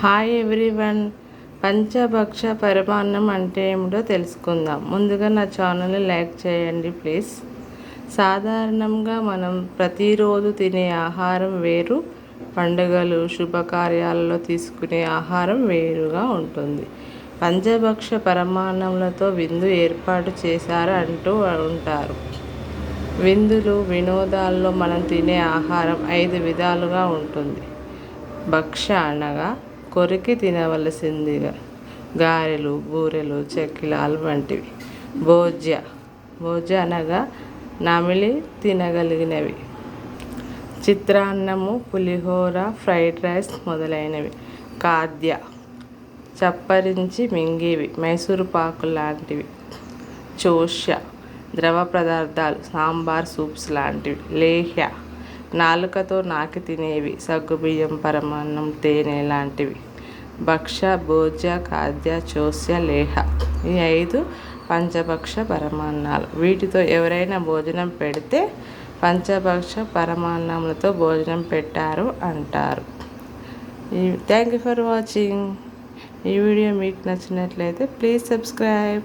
Hi everyone. పంచభక్ష పరమాన్నం అంటే ఏమిటో తెలుసుకుందాం. ముందుగా నా ఛానల్ని లైక్ చేయండి ప్లీజ్ సాధారణంగా మనం ప్రతిరోజు తినే ఆహారం వేరు పండుగలు శుభకార్యాలలో తీసుకునే ఆహారం వేరుగా ఉంటుంది. పంచభక్ష పరమాన్నంలతో విందు ఏర్పాటు చేశారు అంటూ ఉంటారు. విందులు వినోదాల్లో మనం తినే ఆహారం ఐదు విధాలుగా ఉంటుంది. భక్ష అనగా కొరికి తినవలసిందిగా. గారెలు బూరెలు చెక్కిలాలు వంటివి. భోజ్య భోజ్య అనగా నమిలి తినగలిగినవి. చిత్రాన్నము పులిహోర ఫ్రైడ్ రైస్ మొదలైనవి. ఖాద్య చప్పరించి మింగేవి మైసూరు పాకు లాంటివి. చోష్య ద్రవ పదార్థాలు సాంబార్ సూప్స్ లాంటివి. లేహ్య నాలుకతో నాకి తినేవి సగ్గుబియ్యం పరమాన్నం తేనె లాంటివి. భక్ష భోజ ఖాద్య చోస్య లేహ. ఈ ఐదు పంచభక్ష పరమాన్నాలు. వీటితో ఎవరైనా భోజనం పెడితే పంచభక్ష పరమాన్నములతో భోజనం పెట్టారు అంటారు. ఈ థ్యాంక్ యూ ఫర్ వాచింగ్. ఈ వీడియో మీకు నచ్చినట్లయితే ప్లీజ్ సబ్స్క్రైబ్.